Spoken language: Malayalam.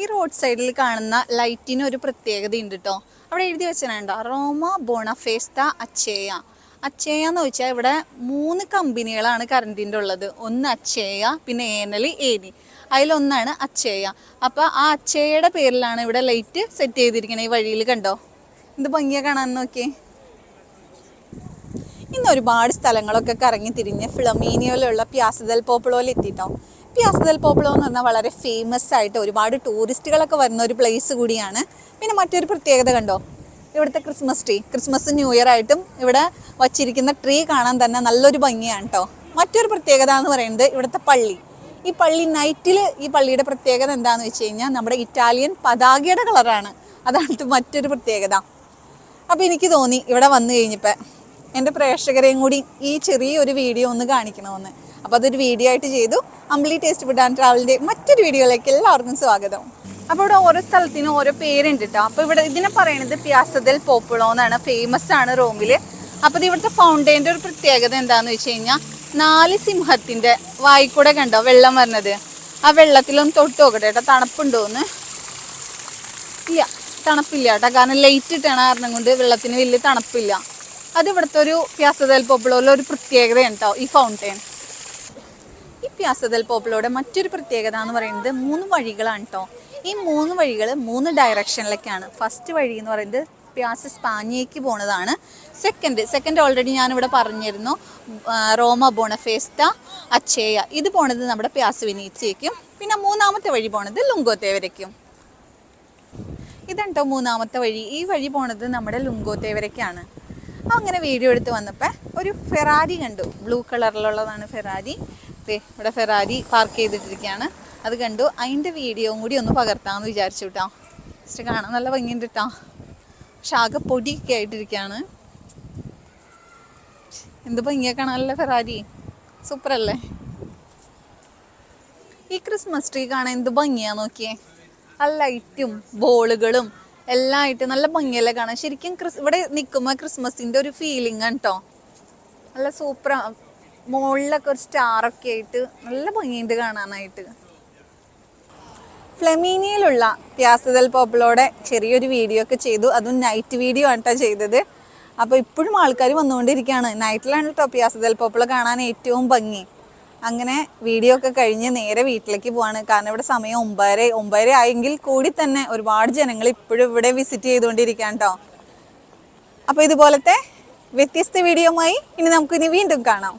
ഈ റോഡ് സൈഡിൽ കാണുന്ന ലൈറ്റിന് ഒരു പ്രത്യേകത ഉണ്ട് കേട്ടോ അവിടെ എഴുതി വെച്ചിട്ടുണ്ടോ? റോമ ബോണഫേസ്ത അച്ചേയ. അച്ചേയ എന്ന് വെച്ചാൽ ഇവിടെ മൂന്ന് കമ്പനികളാണ് കറണ്ടിന്റെ ഉള്ളത്. ഒന്ന് അച്ചേയ പിന്നെ ഏനൽ ഏനി. അതിലൊന്നാണ് അച്ചേയ. അപ്പോൾ ആ അച്ചേയുടെ പേരിലാണ് ഇവിടെ ലൈറ്റ് സെറ്റ് ചെയ്തിരിക്കുന്നത് ഈ വഴിയിൽ കണ്ടോ? എന്ത് ഭംഗിയാണ് കാണാൻ നോക്കിയേ. ഇന്ന് ഒരുപാട് സ്ഥലങ്ങളൊക്കെ കറങ്ങി തിരിഞ്ഞ് ഫ്ലമീനിയോയിലുള്ള പ്യാസദൽ പോപ്പളോയിൽ എത്തിട്ടോ ദൽ പോപ്പളോ എന്ന് പറഞ്ഞാൽ വളരെ ഫേമസ് ആയിട്ട് ഒരുപാട് ടൂറിസ്റ്റുകളൊക്കെ വരുന്ന ഒരു പ്ലേസ് കൂടിയാണ്. പിന്നെ മറ്റൊരു പ്രത്യേകത കണ്ടോ? ഇവിടുത്തെ Christmas tree Christmas new year ആയിട്ടും ഇവിടെ വച്ചിരിക്കുന്ന ട്രീ കാണാൻ തന്നെ നല്ലൊരു ഭംഗിയാണ് കേട്ടോ മറ്റൊരു പ്രത്യേകത എന്ന് പറയുന്നത് ഇവിടുത്തെ പള്ളി. ഈ പള്ളി നൈറ്റിൽ ഈ പള്ളിയുടെ പ്രത്യേകത എന്താണെന്ന് വെച്ച് കഴിഞ്ഞാൽ നമ്മുടെ ഇറ്റാലിയൻ പതാകയുടെ കളറാണ് അതാണ് മറ്റൊരു പ്രത്യേകത. അപ്പോൾ എനിക്ക് തോന്നി ഇവിടെ വന്നു കഴിഞ്ഞപ്പോൾ എന്റെ പ്രേക്ഷകരെയും കൂടി ഈ ചെറിയൊരു വീഡിയോ ഒന്ന് കാണിക്കണമെന്ന്. അപ്പോൾ അതൊരു വീഡിയോ ആയിട്ട് ചെയ്തു. അമ്പിളി ടേസ്റ്റ് ഫുഡ് ആൻഡ് ട്രാവലിന്റെ മറ്റൊരു വീഡിയോയിലേക്ക് എല്ലാവർക്കും സ്വാഗതം. അപ്പോൾ ഇവിടെ ഓരോ സ്ഥലത്തിനും ഓരോ പേരുണ്ട് കേട്ടോ അപ്പോൾ ഇവിടെ ഇതിനെ പറയണത് പിയാസദൽ പോപ്പുളോ എന്നാണ്. ഫേമസ് ആണ് റോമിൽ അപ്പോൾ ഇത് ഇവിടുത്തെ ഫൗണ്ടൈന്റെ ഒരു പ്രത്യേകത എന്താണെന്ന് വെച്ച് കഴിഞ്ഞാൽ നാല് സിംഹത്തിന്റെ വായിക്കൂടെ കണ്ടോ വെള്ളം വരുന്നത് ആ വെള്ളത്തിലൊന്ന് തൊട്ട് നോക്കട്ടെ കേട്ടോ തണുപ്പുണ്ടോന്ന് ഇല്ല തണുപ്പില്ല കേട്ടോ കാരണം ലൈറ്റ് ഇട്ടണ കാരണം കൊണ്ട് വെള്ളത്തിന് വലിയ തണുപ്പില്ല. അത് ഇവിടുത്തെ ഒരു പ്യാസദൽ പോപ്പുളോ ഒരു പ്രത്യേകതയാണ് കേട്ടോ ഈ ഫൗണ്ടൈൻ ഈ പ്യാസദൽ പോപ്പിളോടെ മറ്റൊരു പ്രത്യേകത എന്ന് പറയുന്നത് മൂന്ന് വഴികളാണ് കേട്ടോ ഈ മൂന്ന് വഴികൾ മൂന്ന് ഡയറക്ഷനിലേക്കാണ് ഫസ്റ്റ് വഴി എന്ന് പറയുന്നത് പ്യാസ് സ്പാനിയയ്ക്ക് പോണതാണ്. സെക്കൻഡ് സെക്കൻഡ് ഓൾറെഡി ഞാനിവിടെ പറഞ്ഞിരുന്നു. റോമ ബോണഫേസ്ത അച്ചേയ. ഇത് പോണത് നമ്മുടെ പ്യാസ് വിനീച്ചയ്ക്കും. പിന്നെ മൂന്നാമത്തെ വഴി പോണത് ലുങ്കോത്തേവരയ്ക്കും ഇതുണ്ടോ മൂന്നാമത്തെ വഴി? ഈ വഴി പോണത് നമ്മുടെ ലുങ്കോത്തേവരയ്ക്കാണ് അങ്ങനെ വീഡിയോ എടുത്ത് വന്നപ്പോൾ ഒരു ഫെറാരി കണ്ടു. ബ്ലൂ കളറിലുള്ളതാണ് ഫെറാരി ഇവിടെ ഫെറാരി പാർക്ക് ചെയ്തിട്ടിരിക്കുകയാണ്. അത് കണ്ടു. അതിന്റെ വീഡിയോയും കൂടി ഒന്ന് പകർത്താമെന്ന് വിചാരിച്ചു കേട്ടോ ജസ്റ്റ് കാണാൻ നല്ല ഭംഗിയുണ്ട് കേട്ടോ പക്ഷെ ആകെ പൊടിയൊക്കെ ആയിട്ടിരിക്കുകയാണ്. എന്ത് ഭംഗിയാ കാണാനല്ലേ ഫെറാരി സൂപ്പറല്ലേ? ഈ ക്രിസ്മസ് ട്രീ കാണാൻ എന്ത് ഭംഗിയാ നോക്കിയേ? ആ ലൈറ്റും ബോളുകളും എല്ലാം ആയിട്ട് നല്ല ഭംഗിയല്ലേ കാണാൻ? ശരിക്കും ക്രിസ് ഇവിടെ നിൽക്കുമ്പോൾ ക്രിസ്മസിന്റെ ഒരു ഫീലിംഗ് ആണ് കേട്ടോ നല്ല സൂപ്പർ മുകളിലൊക്കെ ഒരു സ്റ്റാറൊക്കെ ആയിട്ട് നല്ല ഭംഗിയുണ്ട് കാണാനായിട്ട്. ഫ്ലെമീനിയയിലുള്ള പ്യാസദൽ പോപ്പിളോടെ ചെറിയൊരു വീഡിയോ ഒക്കെ ചെയ്തു. അതും നൈറ്റ് വീഡിയോ ആണ് കേട്ടോ ചെയ്തത്. അപ്പോൾ ഇപ്പോഴും ആൾക്കാർ വന്നുകൊണ്ടിരിക്കുകയാണ് നൈറ്റിലാണ് കേട്ടോ പ്യാസദൽ പോപ്പിള കാണാൻ ഏറ്റവും ഭംഗി. അങ്ങനെ വീഡിയോ ഒക്കെ കഴിഞ്ഞ് നേരെ വീട്ടിലേക്ക് പോവാണ്. കാരണം ഇവിടെ സമയം ഒമ്പതര ഒമ്പതര ആയെങ്കിൽ കൂടി തന്നെ ഒരുപാട് ജനങ്ങൾ ഇപ്പോഴും ഇവിടെ വിസിറ്റ് ചെയ്തുകൊണ്ടിരിക്കുകയാണ് കേട്ടോ അപ്പോൾ ഇതുപോലത്തെ വ്യത്യസ്ത വീഡിയോമായി ഇനി നമുക്ക് ഇനി വീണ്ടും കാണാം.